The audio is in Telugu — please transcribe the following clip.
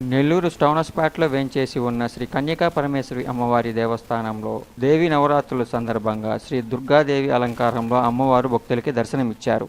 నెల్లూరు స్టౌనస్పాట్లో వేంచేసి ఉన్న శ్రీ కన్యకా పరమేశ్వరి అమ్మవారి దేవస్థానంలో దేవి నవరాత్రుల సందర్భంగా శ్రీ దుర్గాదేవి అలంకారంలో అమ్మవారు భక్తులకి దర్శనమిచ్చారు.